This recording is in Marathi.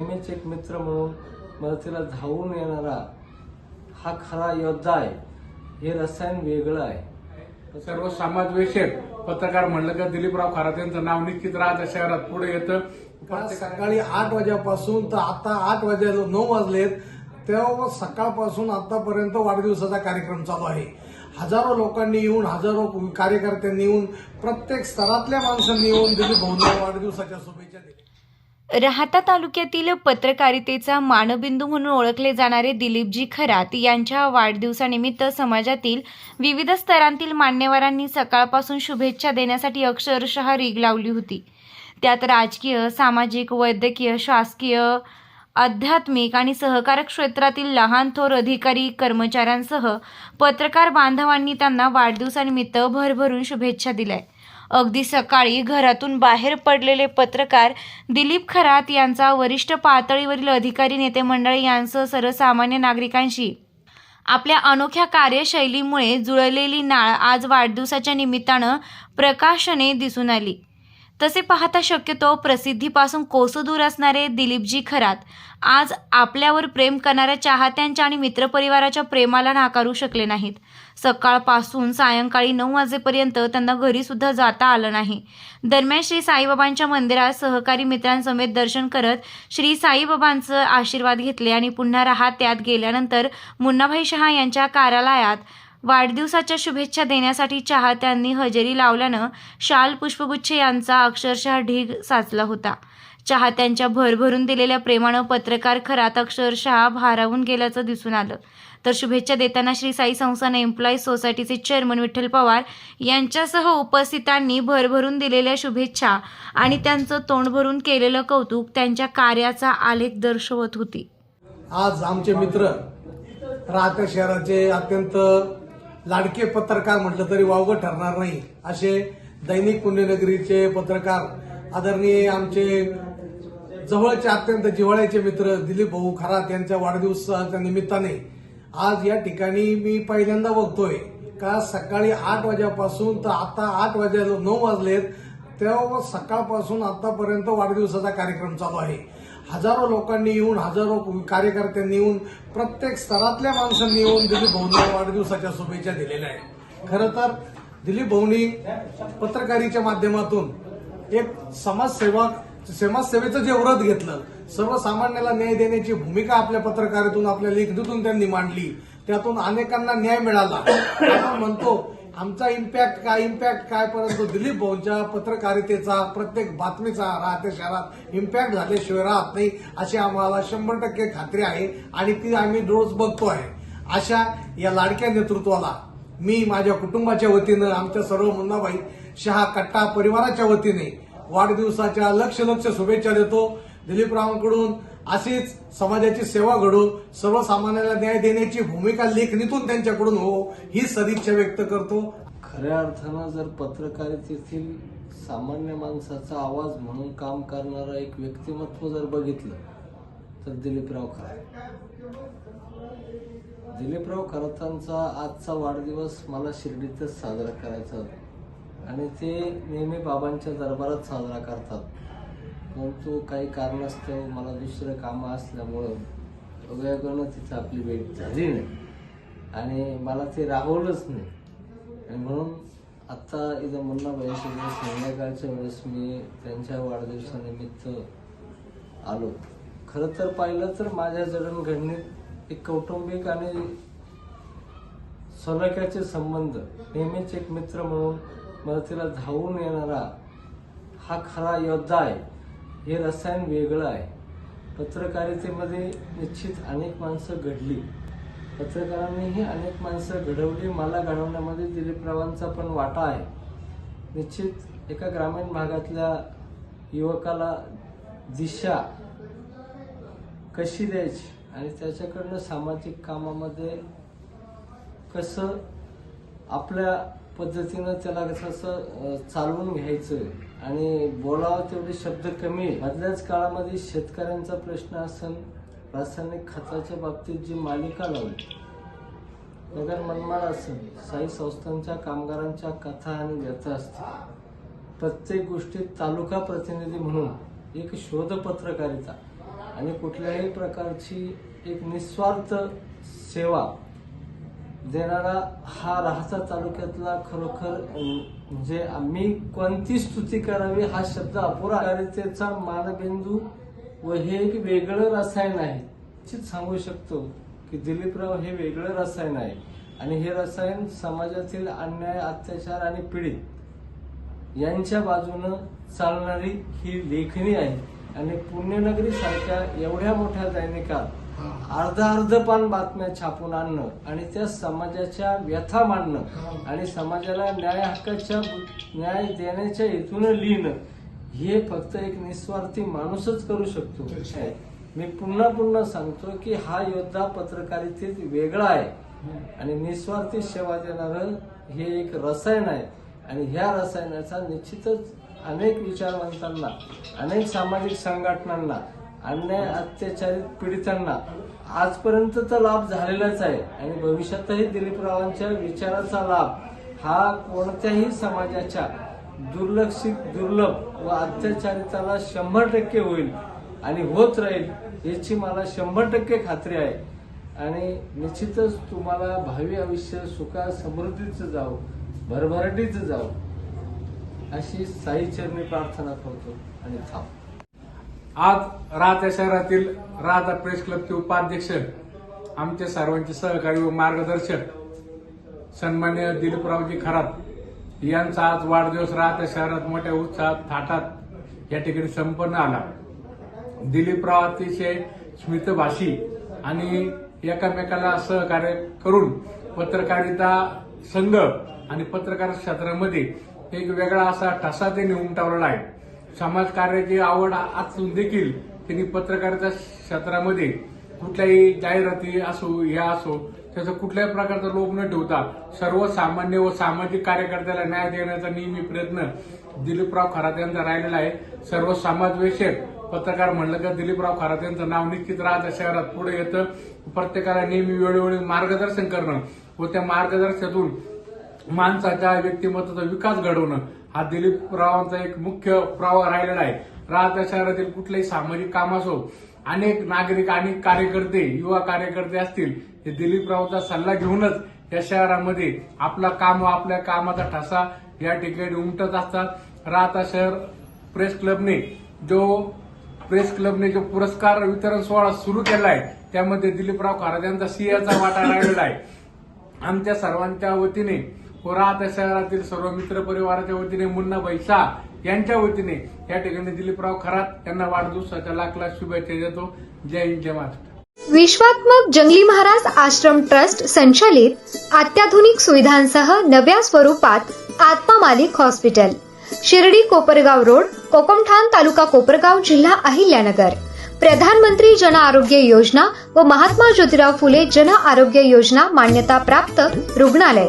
नेहमीच एक मित्र म्हणून मदतीला धावून येणारा हा खरा योद्धा आहे. हे रसायन वेगळं आहे. सर्व समाजवेशक पत्रकार म्हणलं का दिलीपराव खरात यांचं नाव निश्चित राहतं शहरात पुढे येतं. सकाळी आठ वाजेपासून तर आता आठ वाजायला नऊ वाजलेत. तेव्हा सकाळपासून आतापर्यंत वाढदिवसाचा कार्यक्रम चालू आहे. हजारो लोकांनी येऊन हजारो कार्यकर्त्यांनी येऊन प्रत्येक स्तरातल्या माणसांनी येऊन दिलीप भाऊंना वाढदिवसाच्या शुभेच्छा दिल्या. राहता तालुक्यातील पत्रकारितेचा मानबिंदू म्हणून ओळखले जाणारे दिलीपजी खरात यांच्या वाढदिवसानिमित्त समाजातील विविध स्तरांतील मान्यवरांनी सकाळपासून शुभेच्छा देण्यासाठी अक्षरशः रीग लावली होती. त्यात राजकीय सामाजिक वैद्यकीय शासकीय आध्यात्मिक आणि सहकारक क्षेत्रातील लहान थोर अधिकारी कर्मचाऱ्यांसह पत्रकार बांधवांनी त्यांना वाढदिवसानिमित्त भरभरून शुभेच्छा दिल्या अगदी सकाळी घरातून बाहेर पडलेले पत्रकार दिलीप खरात यांचा वरिष्ठ पातळीवरील अधिकारी नेते मंडळी यांसह सर्वसामान्य नागरिकांशी. आपल्या अनोख्या कार्यशैलीमुळे जुळलेली नाळ आज वाढदिवसाच्या निमित्तानं प्रकाशने दिसून आली. तसे पाहता शक्यतो प्रसिद्धीपासून कोसदूर असणारे दिलीपजी खरात आज आपल्यावर प्रेम करणाऱ्या चाहत्यांच्या आणि मित्रपरिवाराच्या प्रेमाला नाकारू शकले नाहीत. सकाळपासून सायंकाळी नऊ वाजेपर्यंत त्यांना घरी सुद्धा जाता आलं नाही. दरम्यान श्री साईबाबांच्या मंदिरात सहकारी मित्रांसमेत दर्शन करत श्री साईबाबांचं आशीर्वाद घेतले आणि पुन्हा राहत्यात गेल्यानंतर मुन्नाभाई शहा यांच्या कार्यालयात वाढदिवसाच्या शुभेच्छा देण्यासाठी चाहत्यांनी हजेरी लावल्यानं शाल पुष्पगुच्छ यांचा अक्षरशः ढीग साचला होता. चाहत्यांच्या भरभरून दिलेल्या प्रेमानं पत्रकार खरात अक्षरशः भारावून गेल्याचं दिसून आलं. तर शुभेच्छा देताना श्री साई संस्थान एम्प्लॉईज सोसायटीचे चेअरमन विठ्ठल पवार यांच्यासह उपस्थितांनी भरभरून दिलेल्या शुभेच्छा आणि त्यांचं तोंड भरून केलेलं कौतुक त्यांच्या कार्याचा आलेख दर्शवत होती. आज आमचे मित्र राहत्या शहराचे अत्यंत लाडके पत्रकार म्हटलं तरी वावगं ठरणार नाही. असे दैनिक पुण्यनगरीचे पत्रकार आदरणीय आमचे जवळचे अत्यंत जिव्हाळ्याचे मित्र दिलीप भाऊ खरात यांच्या वाढदिवसाच्या निमित्ताने आज या ठिकाणी मी पहिल्यांदा बघतोय. का सकाळी आठ वाजेपासून तर आता आठ वाजायला नऊ वाजलेत तेव्हा सकाळपासून आतापर्यंत वाढदिवसाचा कार्यक्रम चालू आहे. हजारो लोकांनी येऊन हजारो कार्यकर्त्यांनी येऊन प्रत्येक स्तरातल्या माणसांनी येऊन दिलीप भाऊंना वाढदिवसाच्या शुभेच्छा दिलेल्या आहेत. खरं तर दिलीप भाऊनी पत्रकारीच्या माध्यमातून एक समाजसेवा समाजसेवेचं जे व्रत घेतलं सर्वसामान्याला न्याय देण्याची भूमिका आपल्या पत्रकारितून आपल्या लेखणीतून त्यांनी मांडली. त्यातून अनेकांना न्याय मिळाला. आपण म्हणतो आमचा इम्पॅक्ट काय इम्पॅक्ट काय परंतु दिलीप भाऊंच्या पत्रकारितेचा प्रत्येक बातमीचा राहत्या शहरात इम्पॅक्ट झाल्याशिवाय राहत नाही अशी आम्हाला शंभर टक्के खात्री आहे आणि ती आम्ही रोज बघतो आहे. अशा या लाडक्या नेतृत्वाला मी माझ्या कुटुंबाच्या वतीनं आमच्या सर्व मुन्नाबाई शहा कट्टा परिवाराच्या वतीने वाढदिवसाच्या लक्ष लक्ष शुभेच्छा देतो. दिलीपरावांकडून अशीच समाजाची सेवा घडो सर्वसामान्याला न्याय देण्याची भूमिका लेखणीतून त्यांच्याकडून हो ही सदिच्छा व्यक्त करतो. खऱ्या अर्थानं जर पत्रकारितेतील सामान्य माणसाचा आवाज म्हणून काम करणारं एक व्यक्तिमत्व जर बघितलं तर दिलीपराव खरात दिलीपराव खरातांचा आजचा वाढदिवस मला शिर्डीतच साजरा करायचा आणि ते नेहमी बाबांच्या दरबारात साजरा करतात. परंतु काही कारणास्तव मला दुसरं कामं असल्यामुळं योगायोगानं तिथं आपली भेट झाली नाही. आणि मला ते राहवलंच नाही. आणि म्हणून आत्ता इथं मुन्ना भैयासोबत संध्याकाळच्या वेळेस मी त्यांच्या वाढदिवसानिमित्त आलो. खरं तर पाहिलं तर माझ्या जडणघडणीत एक कौटुंबिक आणि सलोख्याचे संबंध नेहमीच एक मित्र म्हणून मदतीला धावून येणारा हा खरा योद्धा आहे. हे रसायन वेगळं आहे. पत्रकारितेमध्ये निश्चित अनेक माणसं घडली. पत्रकारांनीही अनेक माणसं घडवली मला घडवण्यामध्ये दिलीपरावांचा पण वाटा आहे. निश्चित एका ग्रामीण भागातल्या युवकाला दिशा कशी द्यायची आणि त्याच्याकडनं सामाजिक कामामध्ये कसं आपल्या पद्धतीनं त्याला कसं अं, चालवून घ्यायचं. आणि बोलावं तेवढे शब्द कमी. आहे. मधल्याच काळामध्ये शेतकऱ्यांचा प्रश्न असन रासायनिक खताच्या बाबतीत जी मालिका लावली नगर मनमाड असेल साई संस्थांच्या कामगारांच्या कथा आणि व्यथा असतील. प्रत्येक गोष्टीत तालुका प्रतिनिधी म्हणून एक शोध पत्रकारिता आणि कुठल्याही प्रकारची एक निस्वार्थ सेवा देणारा हा राहसा तालुक्यातला खरोखर म्हणजे आम्ही कोणती स्तुती करावी हा शब्द अपुरा कार्यतेचा मानबिंदू व हे एक वेगळं रसायन आहे. निश्चित सांगू शकतो की दिलीपराव हे वेगळं रसायन आहे. आणि हे रसायन समाजातील अन्याय अत्याचार आणि पीडित यांच्या बाजूनं चालणारी ही लेखणी आहे. आणि पुण्यनगरी सारख्या एवढ्या मोठ्या दैनिकात अर्ध अर्ध पान बातम्या छापून आणणं आणि त्या समाजाच्या व्यथा मांडणं आणि समाजाला न्याय हक्काच्या न्याय देण्याच्या हेतून लिहिणं हे फक्त एक निस्वार्थी माणूसच करू शकतो. मी पुन्हा पुन्हा सांगतो की हा योद्धा पत्रकारितेत वेगळा आहे. आणि निस्वार्थी सेवा देणारं हे एक रसायन आहे. आणि ह्या रसायनाचा निश्चितच अनेक विचारवंतांना अनेक सामाजिक संघटनांना अन्याय अत्याचारित पीडितांना आजपर्यंत तर लाभ झालेलाच आहे आणि भविष्यातही दिलीपरावांच्या विचाराचा लाभ हा कोणत्याही समाजाच्या दुर्लक्षित दुर्लभ व अत्याचारिताला शंभर टक्के होईल आणि होत राहील याची मला शंभर टक्के खात्री आहे. आणि निश्चितच तुम्हाला भावी आयुष्य सुखा समृद्धीचं जावं भरभराटीचं जावं. अशी साईचरणी प्रार्थना करतो आणि थांब. आज राहत्या शहरातील राहता प्रेस क्लबचे उपाध्यक्ष आमचे सर्वांचे सहकारी व मार्गदर्शक सन्मान्य दिलीपरावजी खरात यांचा आज वाढदिवस राहत्या शहरात मोठ्या उत्साहात थाटात या ठिकाणी संपन्न आला. दिलीपराव अतिशय स्मितभाषी आणि एकामेकाला सहकार्य करून पत्रकारिता संघ आणि पत्रकार क्षेत्रामध्ये एक वेगळा असा ठसा त्यांनी उमटवलेला आहे. समाजकार्याची आवड असून देखील त्यांनी पत्रकारिता क्षेत्रामध्ये कुठल्याही जाहिराती असो या असो त्याचा कुठल्याही प्रकारचा लोभ न ठेवता सर्वसामान्य व सामाजिक कार्यकर्त्याला न्याय देण्याचा नेहमी प्रयत्न दिलीपराव खरात यांचा राहिलेला आहे. सर्व समाजविषयक पत्रकार म्हणलं का दिलीपराव खरात यांचं नाव निश्चित राहतं शहरात पुढे येतं. प्रत्येकाला नेहमी वेळोवेळी मार्गदर्शन करणं व त्या मार्गदर्शनातून माणसाच्या व्यक्तिमत्वाचा विकास घडवणं हा दिलीपरावांचा एक मुख्य प्रवाह राहिलेला आहे. राहत्या शहरातील कुठलेही सामाजिक काम असो अनेक नागरिक अनेक कार्यकर्ते युवा कार्यकर्ते असतील हे दिलीपरावचा सल्ला घेऊनच या शहरामध्ये आपला काम व आपल्या कामाचा ठसा या ठिकाणी उमटत असतात. राहता शहर प्रेस क्लबने जो प्रेस क्लबने जो पुरस्कार वितरण सोहळा सुरू केला आहे त्यामध्ये दिलीपराव खरात यांचा सिंहाचा वाटा राहिलेला आहे. आमच्या सर्वांच्या वतीने व शहरातील सर्व मित्र परिवाराच्या वतीने मुन्ना बैसा यांच्या वतीने या ठिकाणी दिलीपराव खरात यांना वाढदिवसाच्या लाख लाख शुभेच्छा देतो. जय हिंद जय महाराष्ट्र. विश्वात्मक जंगली महाराज आश्रम ट्रस्ट संचालित अत्याधुनिक सुविधांसह नव्या स्वरूपात आत्मा मालिक हॉस्पिटल. शिर्डी कोपरगाव रोड कोकमठाण तालुका कोपरगाव जिल्हा अहिल्यानगर. प्रधानमंत्री जन आरोग्य योजना व महात्मा ज्योतिराव फुले जन आरोग्य योजना मान्यता प्राप्त रुग्णालय.